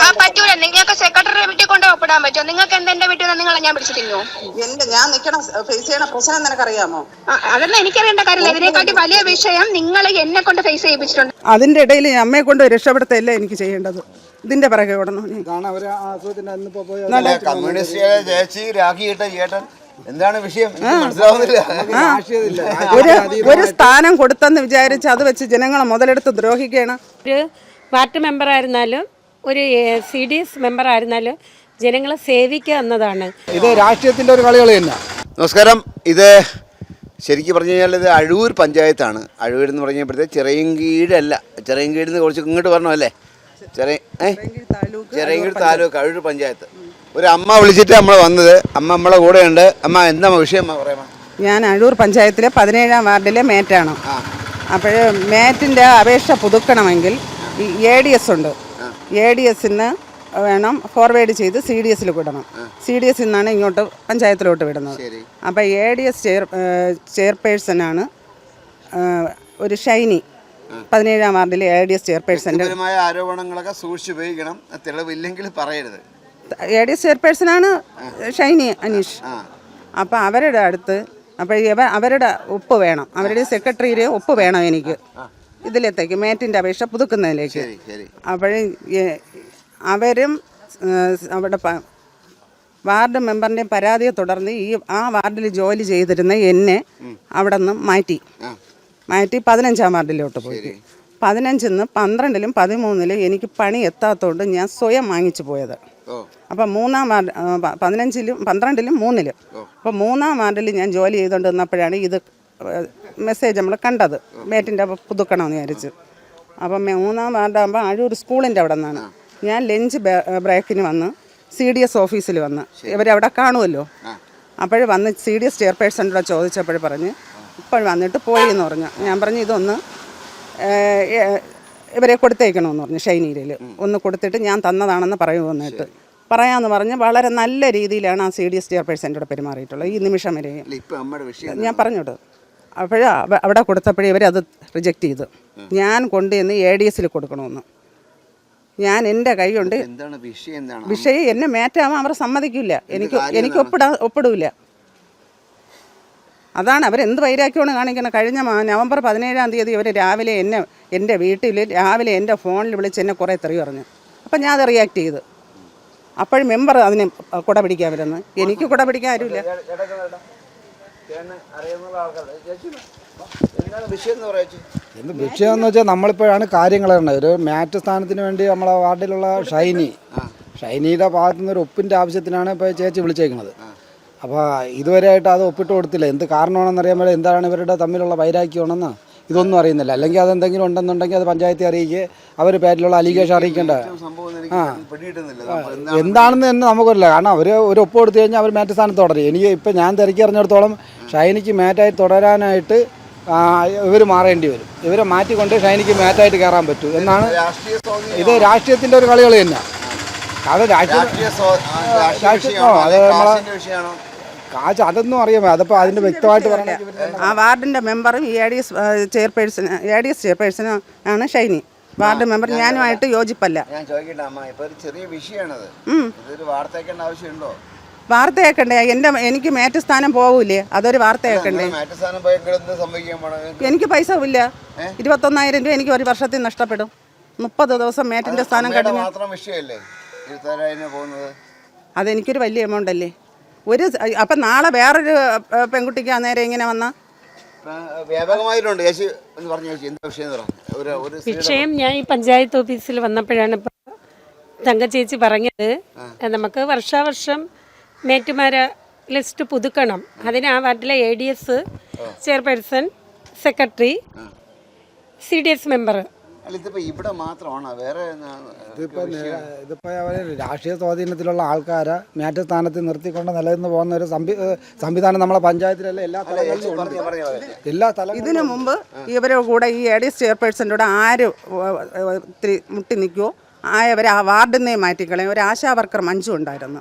ആ പറ്റൂല. നിങ്ങൾക്ക് സെക്രട്ടറി വീട്ടിൽ കൊണ്ട് ഒപ്പിടാൻ പറ്റുമോ? നിങ്ങൾക്ക് എന്താ എന്റെ വീട്ടിൽ നിന്ന് നിങ്ങളെ ഞാൻ പിടിച്ചു തിന്നു എന്റെ ഞാൻ നിക്കണ ഫേസ് ചെയ്യണ പ്രശ്നം നിനക്കറിയാമോ? അതൊന്നും എനിക്കറിയേണ്ട കാര്യമില്ല. ഇതിനെക്കാട്ടി വലിയ വിഷയം നിങ്ങൾ എന്നെ കൊണ്ട് ഫേസ് ചെയ്യിപ്പിച്ചിട്ടുണ്ട്. അതിന്റെ ഇടയിൽ അമ്മയെ കൊണ്ട് രക്ഷപ്പെടുത്തല്ലേ എനിക്ക് ചെയ്യേണ്ടത്? ഇതിന്റെ പിറകെ ഓടണം. ചേച്ചി ചേട്ടൻ എന്താണ് വിഷയം? മനസ്സിലാവുന്നില്ല. ഒരു ഒരു സ്ഥാനം കൊടുത്തെന്ന് വിചാരിച്ച് അത് വെച്ച് ജനങ്ങളെ മുതലെടുത്ത് ദ്രോഹിക്കണം ഒരു പാർട്ടി മെമ്പർ മെമ്പറായിരുന്നാലും ഒരു സി ഡി എസ് മെമ്പർ ആയിരുന്നാലും ജനങ്ങളെ സേവിക്കുക എന്നതാണ്. ഇത് രാഷ്ട്രീയത്തിന്റെ ഒരു കളികൾ തന്നെ. നമസ്കാരം. ഇത് ശരിക്കും പറഞ്ഞു കഴിഞ്ഞാൽ ഇത് അഴൂർ പഞ്ചായത്താണ്. അഴൂർ എന്ന് പറഞ്ഞപ്പോഴത്തേക്ക് ചെറിയങ്കീഴല്ല. ചെറിയങ്കീഴിൽ നിന്ന് കുറച്ച് ഇങ്ങോട്ട് പറഞ്ഞു അല്ലേ? ചെറിയ ഏ? ചെറിയങ്കീഴ് താലൂക്ക് അഴൂർ പഞ്ചായത്ത്. ഒരു അമ്മ വിളിച്ചിട്ട് നമ്മൾ വന്നത്. അമ്മ നമ്മളെ കൂടെ ഉണ്ട് അമ്മ എന്താ വിഷയം? അമ്മ പറയാമോ? ഞാൻ അഴൂർ പഞ്ചായത്തിലെ പതിനേഴാം വാർഡിലെ മേറ്റാണ്. അപ്പോൾ മേറ്റിന്റെ അപേക്ഷ പുതുക്കണമെങ്കിൽ എ ഡി എസ് ഉണ്ട്. എ ഡി എസിന് വേണം ഫോർവേഡ് ചെയ്ത് സി ഡി എസിൽ വിടണം സി ഡി എസിൽ നിന്നാണ് ഇങ്ങോട്ട് പഞ്ചായത്തിലോട്ട് വിടുന്നത്. അപ്പം അപ്പോൾ എ ഡി എസ് ചെയർ ചെയർപേഴ്സണാണ് ഒരു ഷൈനി. പതിനേഴാം വാർഡിലെ എ ഡി എസ് ചെയർപേഴ്സന്റെ ആരോപണങ്ങളൊക്കെ സൂക്ഷിച്ച് ഉപയോഗിക്കണം തെളിവില്ലെങ്കിൽ പറയരുത്. എ ഡി എസ് ചെയർപേഴ്സണാണ് ഷൈനി അനീഷ്. അപ്പം അപ്പോൾ അവരുടെ അടുത്ത് അപ്പോൾ അവരുടെ ഒപ്പ് വേണം. അവരുടെ സെക്രട്ടറിയുടെ ഒപ്പ് വേണം എനിക്ക്. ഇതിലത്തേക്ക് മേറ്റിന്റെ അപേക്ഷ പുതുക്കുന്നതിലേക്ക്. അപ്പോഴേ അവരും അവിടെ വാർഡ് മെമ്പറിന്റെ പരാതിയെ തുടർന്ന് ഈ ആ വാർഡിൽ ജോലി ചെയ്തിരുന്ന എന്നെ അവിടെ നിന്ന് മാറ്റി. മാറ്റി പതിനഞ്ചാം വാർഡിലോട്ട് പോയി. പതിനഞ്ചിൽ നിന്ന് പന്ത്രണ്ടിലും പതിമൂന്നിലും എനിക്ക് പണി എത്താത്തതുകൊണ്ട് ഞാൻ സ്വയം വാങ്ങിച്ചു പോയത്. അപ്പം മൂന്നാം വാർഡ് പതിനഞ്ചിലും പന്ത്രണ്ടിലും മൂന്നിലും. അപ്പം മൂന്നാം വാർഡിൽ ഞാൻ ജോലി ചെയ്തുകൊണ്ട് നിന്നപ്പോഴാണ് ഇത് മെസ്സേജ് നമ്മൾ കണ്ടത്. മേറ്റിന്റെ പുതുക്കണമെന്ന് വിചാരിച്ച്. അപ്പം മൂന്നാം വാർഡാകുമ്പോൾ അഴൂർ സ്കൂളിന്റെ അവിടെ നിന്നാണ്. ഞാൻ ലഞ്ച് ബ്രേക്കിന് വന്ന് സി ഡി എസ് ഓഫീസിൽ വന്ന്. ഇവരവിടെ കാണുമല്ലോ അപ്പോൾ വന്ന് സി ഡി എസ് ചെയർപേഴ്സണിലൂടെ ചോദിച്ചപ്പോൾ പറഞ്ഞ് ഇപ്പോൾ വന്നിട്ട് പോയി എന്ന് പറഞ്ഞു. ഞാൻ പറഞ്ഞു ഇതൊന്ന് ഇവരെ കൊടുത്തേക്കണമെന്ന് പറഞ്ഞു ഷൈനീരിൽ ഒന്ന് കൊടുത്തിട്ട് ഞാൻ തന്നതാണെന്ന് പറയൂ വന്നിട്ട്. പറയാമെന്ന് പറഞ്ഞ് വളരെ നല്ല രീതിയിലാണ് ആ സി ഡി എസ് ചെയർപേഴ്സന്റെ കൂടെ പെരുമാറിയിട്ടുള്ളത്. ഈ നിമിഷം വരെയും ഞാൻ പറഞ്ഞോട്ട് അപ്പോഴേ അവിടെ കൊടുത്തപ്പോഴേ ഇവരത് റിജക്റ്റ് ചെയ്തു. ഞാൻ കൊണ്ടുവന്ന് എ ഡി എസിൽ കൊടുക്കണമെന്ന്. ഞാൻ എന്റെ കൈ കൊണ്ട് എന്താണ് വിഷയം എന്താണ്? വിഷയം എന്നെ മാറ്റാവാൻ അവർ സമ്മതിക്കില്ല. എനിക്ക് എനിക്ക് ഒപ്പിടാ ഒപ്പിടൂല. അതാണ് അവരെന്ത് വൈരാഗ്യമാണ് കാണിക്കുന്നത്. കഴിഞ്ഞ നവംബർ പതിനേഴാം തീയതി ഇവർ രാവിലെ എന്നെ എന്റെ വീട്ടിൽ രാവിലെ എന്റെ ഫോണിൽ വിളിച്ച് എന്നെ കുറേ തെറി പറഞ്ഞു. അപ്പം ഞാൻ അത് റിയാക്ട് ചെയ്ത്. അപ്പോഴും മെമ്പർ അതിനെ കുട പിടിക്കാൻ വരുന്നു. എനിക്ക് കുട പിടിക്കാൻ ആരുമില്ല എന്ത് വിഷയം എന്ന് വെച്ചാൽ നമ്മളിപ്പോഴാണ് കാര്യങ്ങൾ തന്നെ ഒരു മാറ്റ് സ്ഥാനത്തിന് വേണ്ടി നമ്മളെ വാർഡിലുള്ള ഷൈനി. ഷൈനിയുടെ ഭാഗത്തു നിന്ന് ഒരു ഒപ്പിന്റെ ആവശ്യത്തിനാണ് ഇപ്പോൾ ചേച്ചി വിളിച്ചേക്കുന്നത്. അപ്പോൾ ഇതുവരെയായിട്ട് അത് ഒപ്പിട്ട് കൊടുത്തില്ല. എന്ത് കാരണമാണെന്ന് അറിയാൻ എന്താണ് ഇവരുടെ തമ്മിലുള്ള വൈരാഗ്യമാണെന്ന് ഇതൊന്നും അറിയുന്നില്ല. അല്ലെങ്കിൽ അതെന്തെങ്കിലും ഉണ്ടെന്നുണ്ടെങ്കിൽ അത് പഞ്ചായത്തെ അറിയിക്കുക. അവർ പേരിലുള്ള അലിഗേഷൻ അറിയിക്കേണ്ട. എന്താ- എന്താണെന്ന് തന്നെ നമുക്കറിയില്ല. കാരണം അവർ ഒരു ഒപ്പ് കൊടുത്തു കഴിഞ്ഞാൽ അവർ മാറ്റ് സ്ഥാനത്ത് തുടരും. എനിക്ക് ഇപ്പം ഞാൻ തിരക്കി അറിഞ്ഞിടത്തോളം ഷൈനിക്ക് മാറ്റായി തുടരാനായിട്ട് ഇവർ മാറേണ്ടി വരും. ഇവരെ മാറ്റിക്കൊണ്ട് ഷൈനിക്ക് മാറ്റായിട്ട് കയറാൻ പറ്റൂ. എന്നാണ് ഇത് രാഷ്ട്രീയത്തിന്റെ ഒരു കളികൾ തന്നെ. അത് രാഷ്ട്രീയ ആ? ആ, അത് നമ്മളെ- കാശ് അതൊന്നും അറിയാമോ അതിപ്പോൾ അതിന്റെ വ്യക്തമായിട്ട് പറയണമെങ്കിൽ ആ വാർഡിന്റെ മെമ്പറും A D S chairperson A D S chairperson ആണ് ഷൈനി. വാർഡ് മെമ്പർ ഞാനുമായിട്ട് യോജിപ്പല്ല. ഞാൻ ചോദിക്കട്ടെ അമ്മ ഇപ്പൊ ഒരു ചെറിയ വിഷയമാണത് ഇതൊരു വാർത്തയ്ക്കേണ്ട ആവശ്യമുണ്ടോ? വാർത്തയാക്കണ്ടേ? എന്റെ എനിക്ക് മേറ്റ സ്ഥാനം പോകൂലേ അതൊരു വാർത്തയാക്കണ്ടേ? മാറ്റസ്ഥാനം എനിക്ക് പൈസ ഇല്ല. ഇരുപത്തൊന്നായിരം രൂപ എനിക്ക് ഒരു വർഷത്തിൽ നഷ്ടപ്പെടും. മുപ്പത് ദിവസം മേറ്റിന്റെ സ്ഥാനം പോകുന്നത്. അതെനിക്കൊരു വലിയ എമൗണ്ട് അല്ലേ? ഒരു അപ്പൊ നാളെ വേറൊരു പെൺകുട്ടിക്ക് അന്നേരം ഇങ്ങനെ വന്ന? ഇപ്പൊ വ്യാപകമായിട്ടുണ്ട്. ചേച്ചി എന്ന് പറഞ്ഞു ചേച്ചി എന്താ വിഷയം ഒരു ഒരു ഞാൻ ഈ പഞ്ചായത്ത് ഓഫീസിൽ വന്നപ്പോഴാണ് ഇപ്പോൾ തങ്കച്ചേച്ചി പറഞ്ഞത്. നമുക്ക് വർഷാവർഷം മേറ്റുമാരെ ലിസ്റ്റ് പുതുക്കണം. അതിന് ആ വാർഡിലെ A D S chairperson secretary C D S member അല്ല ഇതിപ്പോ ഇവിടെ മാത്രമാണോ? വേറെ ഇതിപ്പോ രാഷ്ട്രീയ സ്വാധീനത്തിലുള്ള ആൾക്കാരെ മേറ്റ സ്ഥാനത്ത് നിർത്തിക്കൊണ്ട് നിലനിന്ന് പോകുന്ന ഒരു സംവി സംവിധാനം നമ്മളെ പഞ്ചായത്തിലല്ല എല്ലാ തലങ്ങളിലും. എല്ലാ തലങ്ങളിലും ഇതിനു മുമ്പ് ഇവരുടെ കൂടെ ഈ എ ഡി എസ് ചെയർപേഴ്സന്റെ കൂടെ ആര് ഒത്തിരി മുട്ടി നിൽക്കുമോ ആയവരെ ആ വാർഡിൽ നിന്നേ മാറ്റിക്കളയും. ഒരു ആശാ വർക്കർ മഞ്ജു ഉണ്ടായിരുന്നു.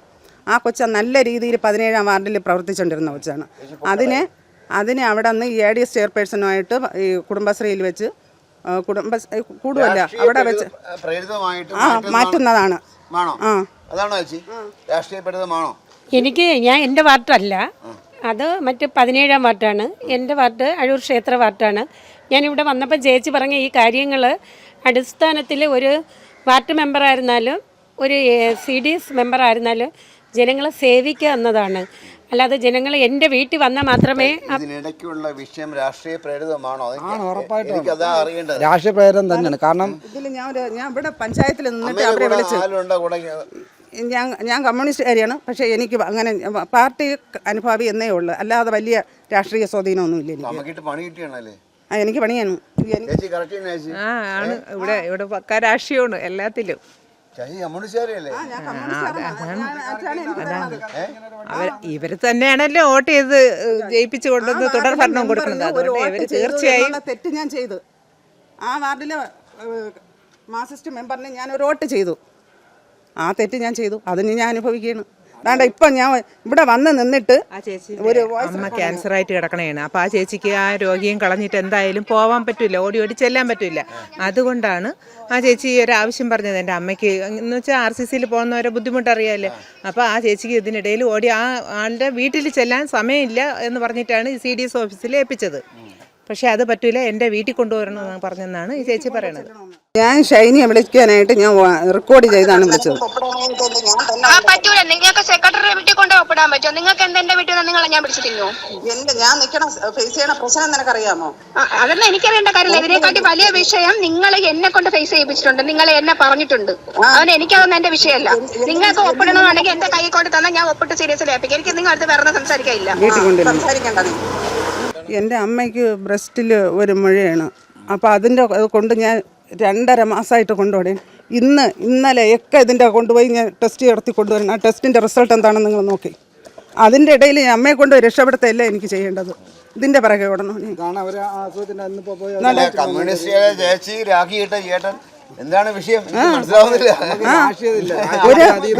ആ കൊച്ച നല്ല രീതിയിൽ പതിനേഴാം വാർഡിൽ പ്രവർത്തിച്ചുകൊണ്ടിരുന്ന കൊച്ചാണ്. അതിനെ അതിനെ അവിടെ നിന്ന് ഈ എ ഡി എസ് ചെയർപേഴ്സണുമായിട്ട് ഈ കുടുംബശ്രീയിൽ വെച്ച് കുടുംബ കൂടുമല്ല അവിടെ വെച്ച് ആ മാറ്റുന്നതാണ് ആണോ ആ. അതാണോ ചേച്ചി? രാഷ്ട്രീയപ്പെടുത്തമാണോ എനിക്ക് ഞാൻ എന്റെ വാർട്ടല്ല അത് മറ്റ് പതിനേഴാം വാർഡാണ്. എന്റെ വാർട്ട് അഴൂർ ക്ഷേത്ര വാർഡാണ്. ഞാനിവിടെ വന്നപ്പോൾ ചേച്ചി പറഞ്ഞ ഈ കാര്യങ്ങൾ അടിസ്ഥാനത്തിൽ ഒരു വാർഡ് മെമ്പറായിരുന്നാലും ഒരു സി ഡി എസ് മെമ്പറായിരുന്നാലും ജനങ്ങളെ സേവിക്കുക എന്നതാണ്. അല്ലാതെ ജനങ്ങൾ എന്റെ വീട്ടിൽ വന്നാൽ മാത്രമേ ഇതിനിടയ്ക്കുള്ള വിഷയം രാഷ്ട്രീയ പ്രേരിതമാണോ ആണ്, ഉറപ്പായിട്ടും. എനിക്ക് അതാ അറിയേണ്ടത്. രാഷ്ട്രീയ പ്രേരിതം തന്നെയാണ്. കാരണം ഇതിൽ ഞാൻ ഒരു ഞാൻ ഇവിടെ പഞ്ചായത്തിൽ നിന്നിട്ട് അവരെ വിളിച്ചു ആരുണ്ടോ? കൂടെ ഞാൻ ഞാൻ കമ്മ്യൂണിസ്റ്റുകാരിയാണ് പക്ഷേ എനിക്ക് അങ്ങനെ പാർട്ടി അനുഭാവി എന്നേ ഉള്ളൂ. അല്ലാതെ വലിയ രാഷ്ട്രീയ സ്വാധീനമൊന്നുമില്ല എനിക്ക്. നമുക്കിട്ട് പണി കിട്ടിയാണല്ലേ? ആ എനിക്ക് പണിയാണ്. എനിക്ക് ചേച്ചി കറക്റ്റ് ചേച്ചി? ആ ആണ്. ഇവിടെ ഇവിടെ പക്ക രാഷ്ട്രീയമാണ് എല്ലാത്തിലും. അവർ ഇവർ തന്നെയാണല്ലോ വോട്ട് ചെയ്ത് ജയിപ്പിച്ചു കൊണ്ടുവന്ന് തുടർ ഭരണം കൊടുക്കുന്നത്. അതുകൊണ്ട് ഇവർ തീർച്ചയായും തെറ്റ് ഞാൻ ചെയ്തു. ആ വാർഡിലെ മാസിസ്റ്റ് മെമ്പറിനെ മെമ്പറിന് ഞാൻ ഒരു വോട്ട് ചെയ്തു. ആ തെറ്റ് ഞാൻ ചെയ്തു. അതിന് ഞാൻ അനുഭവിക്കുകയാണ്. അതാണ്ട് ഇപ്പം ഞാൻ ഇവിടെ വന്ന് നിന്നിട്ട് ആ ചേച്ചി ഒരു അമ്മ ക്യാൻസർ ആയിട്ട് കിടക്കണേണ്. അപ്പോൾ ആ ചേച്ചിക്ക് ആ രോഗിയും കളഞ്ഞിട്ട് എന്തായാലും പോവാൻ പറ്റില്ല ഓടി ഓടി ചെല്ലാൻ പറ്റില്ല അതുകൊണ്ടാണ് ആ ചേച്ചി ഒരു ആവശ്യം പറഞ്ഞത് എന്റെ അമ്മയ്ക്ക്. എന്ന് വെച്ചാൽ ആർ സി സിയിൽ പോകുന്നവരെ ബുദ്ധിമുട്ട് അപ്പൊ അപ്പോൾ ആ ചേച്ചിക്ക് ഇതിനിടയിൽ ഓടി ആ ആളുടെ വീട്ടിൽ ചെല്ലാൻ സമയമില്ല എന്ന് പറഞ്ഞിട്ടാണ് സി ഡി എസ് ഓഫീസിൽ ഏൽപ്പിച്ചത്. പക്ഷേ അത് പറ്റൂല എന്റെ വീട്ടിൽ കൊണ്ടുവരണം എന്ന് പറഞ്ഞെന്നാണ് ഈ ചേച്ചി പറയണത്. ഞാൻ ഷൈനിയെ വിളിക്കാനായിട്ട് ഞാൻ റെക്കോർഡ് ചെയ്താണ് വിളിച്ചത്. ആ പറ്റൂല. നിങ്ങൾക്ക് സെക്രട്ടറി വീട്ടിൽ കൊണ്ട് ഒപ്പിടാൻ പറ്റുമോ? നിങ്ങൾക്ക് എന്താ എന്റെ വീട്ടിൽ നിന്ന് നിങ്ങളെ ഞാൻ പിടിച്ചു തിന്നു? എന്റെ ഞാൻ നിൽക്കണ. ഫേസ് ചെയ്യണ പ്രശ്നം നിനക്കറിയാമോ? അതൊന്നും എനിക്കറിയേണ്ട കാര്യമില്ല. ഇതിനെക്കാട്ടി വലിയ വിഷയം നിങ്ങൾ എന്നെ കൊണ്ട് ഫേസ് ചെയ്യിപ്പിച്ചിട്ടുണ്ട്. നിങ്ങൾ എന്നെ പറഞ്ഞിട്ടുണ്ട്. അവൻ എനിക്കതൊന്നും എന്റെ വിഷയമല്ല. നിങ്ങൾക്ക് ഒപ്പിടണമെന്നുണ്ടെങ്കിൽ എന്റെ കൈ കൊണ്ട് തന്നെ ഞാൻ ഒപ്പിട്ട് സീരിയസിൽ ഏൽപ്പിക്കും. എനിക്ക് നിങ്ങൾ അടുത്ത് വേറെ സംസാരിക്കാനില്ല. സംസാരിക്കണ്ട എന്റെ അമ്മയ്ക്ക് ബ്രസ്റ്റിൽ ഒരു മുഴയാണ്. അപ്പോൾ അതിന്റെ കൊണ്ട് ഞാൻ രണ്ടര മാസമായിട്ട് കൊണ്ടുപോയി. ഇന്ന് ഇന്നലെ ഒക്കെ ഇതിന്റെ കൊണ്ടുപോയി ഞാൻ ടെസ്റ്റ് നടത്തി കൊണ്ടുവരണം ആ ടെസ്റ്റിന്റെ റിസൾട്ട് എന്താണെന്ന് നിങ്ങൾ നോക്കി. അതിന്റെ ഇടയിൽ ഞാൻ അമ്മയെ കൊണ്ട് രക്ഷപ്പെടുത്തല്ല എനിക്ക് ചെയ്യേണ്ടത്. ഇതിന്റെ പിറകെ ഓടണം. ചേച്ചി ചേട്ടൻ എന്താണ് വിഷയം?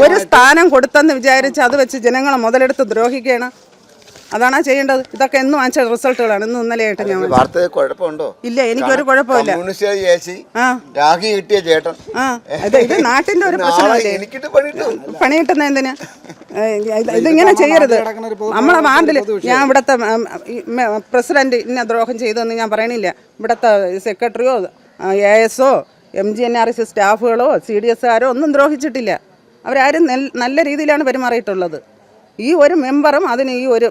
ഒരു സ്ഥാനം കൊടുത്തെന്ന് വിചാരിച്ച് അത് വെച്ച് ജനങ്ങളെ മുതലെടുത്ത് ദ്രോഹിക്കുകയാണ്. അതാണ് ചെയ്യേണ്ടത്? ഇതൊക്കെ എന്നും വാങ്ങിച്ച റിസൾട്ടുകളാണ്. ഇന്നും ഇന്നലെയായിട്ട് ഞാൻ വാങ്ങിച്ചത്. കുഴപ്പമുണ്ടോ? ഇല്ല എനിക്കൊരു കുഴപ്പമില്ല. ചേച്ചി രാഖി കിട്ടിയ ചേട്ടൻ. ഇത് നാട്ടിന്റെ ഒരു പ്രശ്നമല്ലേ പണി കിട്ടുന്ന എന്തിനാ? ഇത് ഇതിങ്ങനെ ചെയ്യരുത്. നമ്മളെ വാർഡിൽ ഞാൻ ഇവിടുത്തെ പ്രസിഡന്റ് ഇന്ന ദ്രോഹം ചെയ്തതെന്ന് ഞാൻ പറയണില്ല. ഇവിടത്തെ സെക്രട്ടറിയോ A എസോ M G N R S സ്റ്റാഫുകളോ C D എസ്കാരോ ഒന്നും ദ്രോഹിച്ചിട്ടില്ല. അവരാരും നല്ല രീതിയിലാണ് പെരുമാറിയിട്ടുള്ളത്. ഈ ഒരു മെമ്പറും അതിന് ഈ ഒരു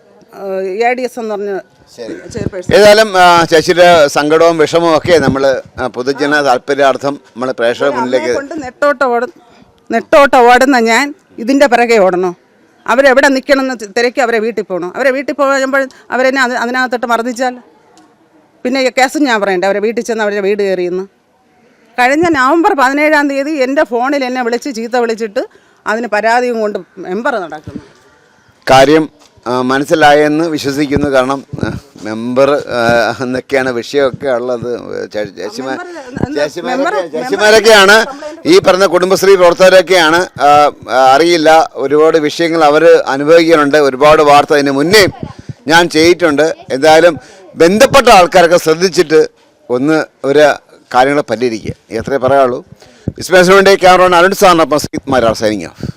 എ ഡി എസ് എന്ന് പറഞ്ഞ ചെയർപേഴ്സൺ. ഏതായാലും ചേച്ചിയുടെ സങ്കടവും വിഷമവും ഒക്കെ നമ്മൾ പൊതുജന താല്പര്യാർത്ഥം നമ്മൾ പ്രേക്ഷക മുന്നിലേക്ക് കൊണ്ട് നെട്ടോട്ട് ഓട നെട്ടോട്ട് ഓടുന്ന ഞാൻ ഇതിന്റെ പിറകെ ഓടണോ. അവരെവിടെ നിൽക്കണമെന്ന് തിരക്കി അവരെ വീട്ടിൽ പോകണം. അവരെ വീട്ടിൽ പോകുമ്പോൾ അവരെന്നെ അതിനകത്തോട്ട് മർദ്ദിച്ചാൽ പിന്നെ കേസും ഞാൻ പറയണ്ടേ അവരെ വീട്ടിൽ ചെന്ന് അവരുടെ വീട് കയറിയെന്ന്. കഴിഞ്ഞ നവംബർ പതിനേഴാം തീയതി എന്റെ ഫോണിൽ എന്നെ വിളിച്ച് ചീത്ത വിളിച്ചിട്ട് അതിന് പരാതിയും കൊണ്ട് മെമ്പർ നടക്കുന്നു. കാര്യം മനസ്സിലായെന്ന് വിശ്വസിക്കുന്നു. കാരണം മെമ്പർ എന്നൊക്കെയാണ് വിഷയമൊക്കെ ഉള്ളത്. ചേച്ചിമാരൊക്കെയാണ് ഈ പറഞ്ഞ കുടുംബശ്രീ പ്രവർത്തകരൊക്കെയാണ്. അറിയില്ല. ഒരുപാട് വിഷയങ്ങൾ അവർ അനുഭവിക്കുന്നുണ്ട്. ഒരുപാട് വാർത്ത അതിന് മുന്നേ ഞാൻ ചെയ്തിട്ടുണ്ട്. എന്തായാലും ബന്ധപ്പെട്ട ആൾക്കാരൊക്കെ ശ്രദ്ധിച്ചിട്ട് ഒന്ന് ഒരു കാര്യങ്ങളെ പല്ലിരിക്കുക എത്രയേ പറയാനുള്ളൂ. വിസ്മേസിന് വേണ്ടി ക്യാമറ അരുൺ സാറിനൊപ്പം സീത് മാരാർ സൈനിങ് ഓഫ്